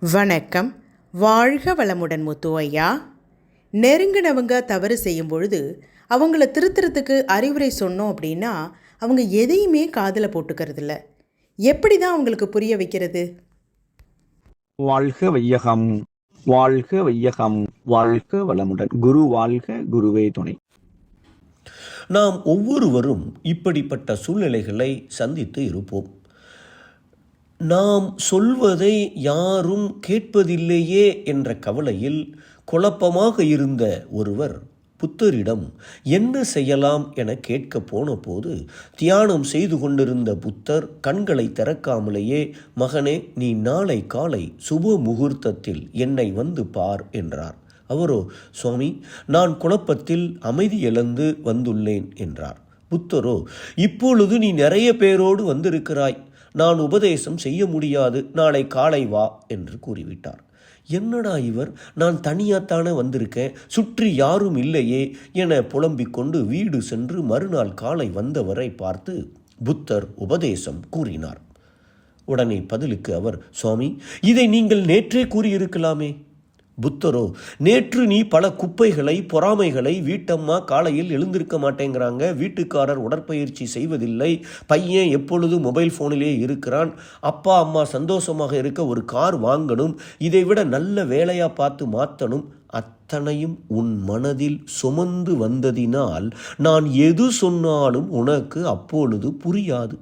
வணக்கம். வாழ்க வளமுடன் முத்து ஐயா நெருங்கினவங்க தவறு செய்யும் பொழுது அவங்கள திருத்துறதுக்கு அறிவுரை சொன்னோம் அப்படின்னா அவங்க எதையுமே காதில் போட்டுக்கிறதில்ல. எப்படி தான் அவங்களுக்கு புரிய வைக்கிறது? வாழ்க வையகம். வாழ்க வையகம். வாழ்க வளமுடன். குரு வாழ்க குருவே துணை. நாம் ஒவ்வொருவரும் இப்படிப்பட்ட சூழ்நிலைகளை சந்தித்து இருப்போம். நாம் சொல்வதை யாரும் கேட்பதில்லையே என்ற கவலையில் குழப்பமாக இருந்த ஒருவர் புத்தரிடம் என்ன செய்யலாம் என கேட்க போன போது தியானம் செய்து கொண்டிருந்த புத்தர் கண்களை திறக்காமலேயே மகனே நீ நாளை காலை சுப முகூர்த்தத்தில் என்னை வந்து பார் என்றார். அவரோ சுவாமி நான் குழப்பத்தில் அமைதி இழந்து வந்துள்ளேன் என்றார். புத்தரோ இப்பொழுது நீ நிறைய பேரோடு வந்திருக்கிறாய். நான் உபதேசம் செய்ய முடியாது நாளை காலை வா என்று கூறிவிட்டார். என்னடா இவர்? நான் தனியாத்தானே வந்திருக்கேன் சுற்றி யாரும் இல்லையே என புலம்பிக் கொண்டு வீடு சென்று மறுநாள் காலை வந்தவரை பார்த்து புத்தர் உபதேசம் கூறினார். உடனே பதிலுக்கு அவர் சுவாமி இதை நீங்கள் நேற்றே கூறியிருக்கலாமே! புத்தரோ நேற்று நீ பல குப்பைகளை பொறாமைகளை வீட்டம்மா காலையில் எழுந்திருக்க மாட்டேங்கிறாங்க. வீட்டுக்காரர் உடற்பயிற்சி செய்வதில்லை. பையன் எப்பொழுது மொபைல் ஃபோனிலே இருக்கிறான்? அப்பா அம்மா சந்தோஷமாக இருக்க ஒரு கார் வாங்கணும். இதை விட நல்ல வேலையாக பார்த்து மாற்றணும் அத்தனையும் உன் மனதில் சுமந்து வந்ததினால் நான் எது சொன்னாலும் உனக்கு அப்பொழுது புரியாது.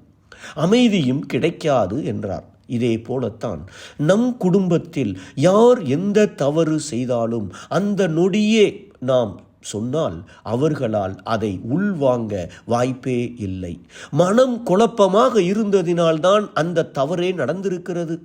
அமைதியும் கிடைக்காது என்றார். இதே போலத்தான். நம் குடும்பத்தில் யார் எந்த தவறு செய்தாலும் அந்த நொடியே நாம் சொன்னால் அவர்களால் அதை உள்வாங்க வாய்ப்பே இல்லை. மனம் குழப்பமாக இருந்ததினால்தான் அந்த தவறே நடந்திருக்கிறது.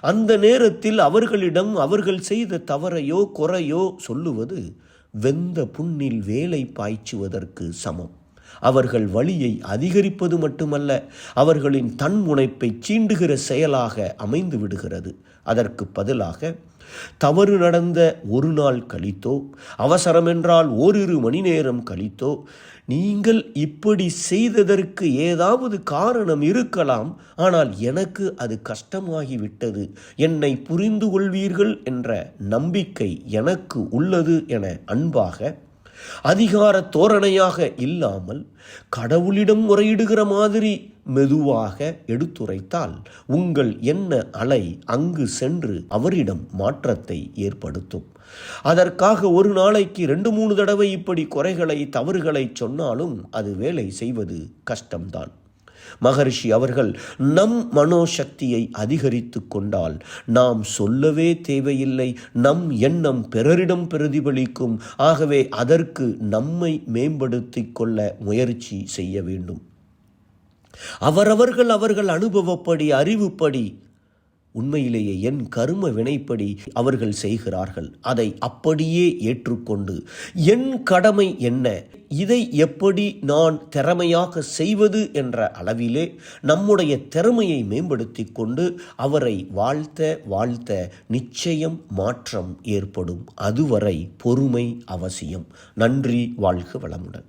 அந்த நேரத்தில் அவர்களிடம் அவர்கள் செய்த தவறையோ குறையோ சொல்லுவது வெந்த புண்ணில் வேலை பாய்ச்சுவதற்கு சமம். அவர்கள் வழியை அதிகரிப்பது மட்டுமல்ல அவர்களின் தன்முனைப்பை சீண்டுகிற செயலாக அமைந்து விடுகிறது. அதற்கு பதிலாக தவறு நடந்த ஒரு நாள் கழித்தோ அவசரம் என்றால் ஓரிரு மணி நேரம் கழித்தோ நீங்கள் இப்படி செய்ததற்கு ஏதாவது காரணம் இருக்கலாம் ஆனால் எனக்கு அது கஷ்டமாகிவிட்டது. என்னை புரிந்து கொள்வீர்கள் என்ற நம்பிக்கை எனக்கு உள்ளது என அன்பாக அதிகார தோரணையாக இல்லாமல் கடவுளிடம் முறையிடுகிற மாதிரி மெதுவாக எடுத்துரைத்தால் உங்கள் என்ன அலை அங்கு சென்று அவரிடம் மாற்றத்தை ஏற்படுத்தும். அதற்காக ஒரு நாளைக்கு ரெண்டு மூணு தடவை இப்படி குறைகளை தவறுகளை சொன்னாலும் அது வேலை செய்வது கஷ்டம்தான். மகரிஷி அவர்கள் நம் மனோசக்தியை அதிகரித்து கொண்டால் நாம் சொல்லவே தேவையில்லை நம் எண்ணம் பிறரிடம் பிரதிபலிக்கும். ஆகவே அதற்கு நம்மை மேம்படுத்திக் கொள்ள முயற்சி செய்ய வேண்டும். அவரவர்கள் அவர்கள் அனுபவப்படி அறிவுப்படி உண்மையிலேயே என் கரும வினைப்படி அவர்கள் செய்கிறார்கள். அதை அப்படியே ஏற்றுக்கொண்டு என் கடமை என்ன? இதை எப்படி நான் திறமையாக செய்வது? என்ற அளவிலே நம்முடைய திறமையை மேம்படுத்தி கொண்டு அவரை வாழ்த்த வாழ்த்த நிச்சயம் மாற்றம் ஏற்படும். அதுவரை பொறுமை அவசியம். நன்றி வாழ்க வளமுடன்.